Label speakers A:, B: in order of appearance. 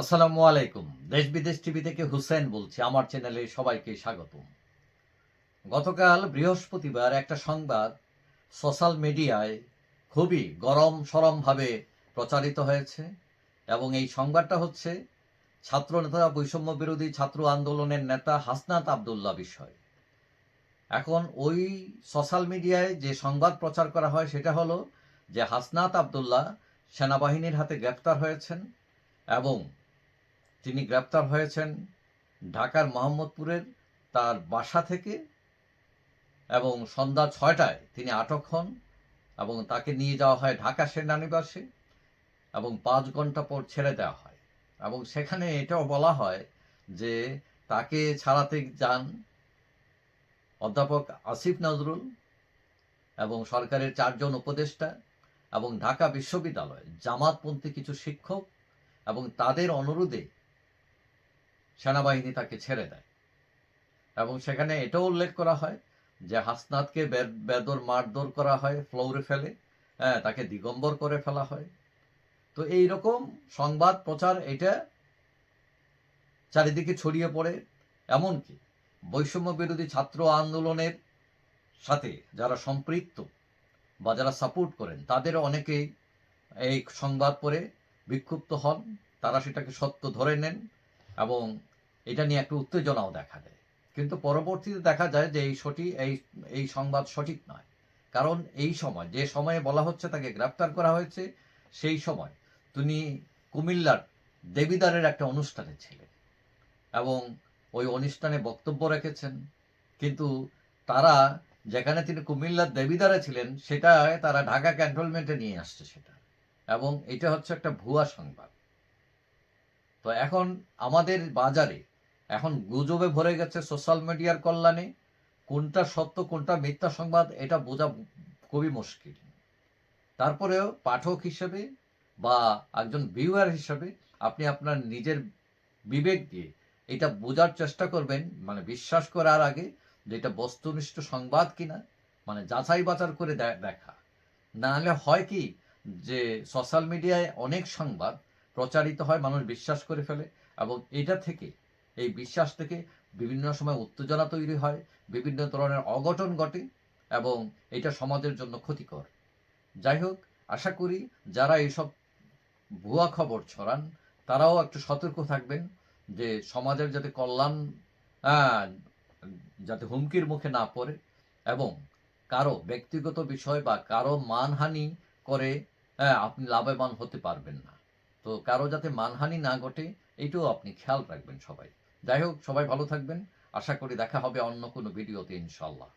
A: আসসালামু আলাইকুম। দেশ বিদেশ টিভি থেকে হুসেন বলছি, আমার চ্যানেলে সবাইকে স্বাগতম। গতকাল বৃহস্পতিবার একটা সংবাদ সোশ্যাল মিডিয়ায় খুবই গরম সরমভাবে প্রচারিত হয়েছে এবং এই সংবাদটা হচ্ছে ছাত্র নেতা বৈষম্য বিরোধী ছাত্র আন্দোলনের নেতা হাসনাত আবদুল্লাহ বিষয়। এখন ওই সোশ্যাল মিডিয়ায় যে সংবাদ প্রচার করা হয় সেটা হলো যে হাসনাত আবদুল্লাহ সেনাবাহিনীর হাতে গ্রেপ্তার হয়েছেন এবং তিনি গ্রেপ্তার হয়েছেন ঢাকার মোহাম্মদপুরের তার বাসা থেকে এবং সন্ধ্যা ছয়টায় তিনি আটক হন এবং তাকে নিয়ে যাওয়া হয় ঢাকা সেনানিবাসে এবং পাঁচ ঘণ্টা পর ছেড়ে দেওয়া হয়। এবং সেখানে এটাও বলা হয় যে তাকে ছাড়াতে যান অধ্যাপক আসিফ নজরুল এবং সরকারের চারজন উপদেষ্টা এবং ঢাকা বিশ্ববিদ্যালয় জামাতপন্থী কিছু শিক্ষক এবং তাদের অনুরোধে সেনাবাহিনী তাকে ছেড়ে দেয়। এবং সেখানে এটাও উল্লেখ করা হয় যে হাসনাতকে বেদর মারধর করা হয়, ফ্লোরে ফেলে হ্যাঁ তাকে দিগম্বর করে ফেলা হয়। তো এই রকম সংবাদ, প্রচার, এটা চারিদিকে ছড়িয়ে পড়ে। এমনকি বৈষম্য বিরোধী ছাত্র আন্দোলনের সাথে যারা সম্পৃক্ত বা যারা সাপোর্ট করেন তাদের অনেকেই এই সংবাদ পড়ে বিক্ষুব্ধ হন। তারা সেটাকে সত্য ধরে নেন। এবং এটা নিয়ে একটু উত্তেজনাও দেখা দেয়। কিন্তু পরবর্তীতে দেখা যায় যে এই সঠিক এই এই সংবাদ সঠিক নয়। কারণ এই সময়, যে সময়ে বলা হচ্ছে তাকে গ্রেপ্তার করা হয়েছে, সেই সময় তিনি কুমিল্লার দেবিদারের একটা অনুষ্ঠানে ছিলেন এবং ওই অনুষ্ঠানে বক্তব্য রেখেছেন। কিন্তু তারা যেখানে তিনি কুমিল্লার দেবিদারে ছিলেন সেটা তারা ঢাকা ক্যান্টনমেন্টে নিয়ে আসছে সেটা। এবং এটা হচ্ছে একটা ভুয়া সংবাদ। তো এখন আমাদের বাজারে এখন গুজবে ভরে গেছে সোশ্যাল মিডিয়ার কল্যাণে। কোনটা সত্য, কোনটা মিথ্যা সংবাদ, এটা বোঝা খুবই মুশকিল। তারপরেও পাঠক হিসেবে বা একজন ভিউয়ার হিসেবে আপনি আপনার নিজের বিবেক দিয়ে এটা বোঝার চেষ্টা করবেন মানে বিশ্বাস করার আগে যে এটা বস্তুনিষ্ঠ সংবাদ কিনা মানে যাচাই বাছার করে দেখা। না হলে হয় কি যে সোশ্যাল মিডিয়ায় অনেক সংবাদ প্রচারিত হয়, মানুষ বিশ্বাস করে ফেলে এবং এটা থেকে, এই বিশ্বাস থেকে বিভিন্ন সময় উত্তেজনা তৈরি হয়, বিভিন্ন ধরনের অঘটন ঘটে এবং এটা সমাজের জন্য ক্ষতিকর। যাই হোক, আশা করি যারা এইসব ভুয়া খবর ছড়ান, তারাও একটু সতর্ক থাকবেন যে সমাজের যাতে কল্যাণ যাতে হুমকির মুখে না পড়ে এবং কারও ব্যক্তিগত বিষয় বা কারও মানহানি করে আপনি লাভবান হতে পারবেন না। তো কারও যাতে মানহানি না ঘটে, এইটাও আপনি খেয়াল রাখবেন সবাই। যাই হোক, সবাই ভালো থাকবেন। আশা করি দেখা হবে অন্য কোনো ভিডিওতে ইনশাল্লাহ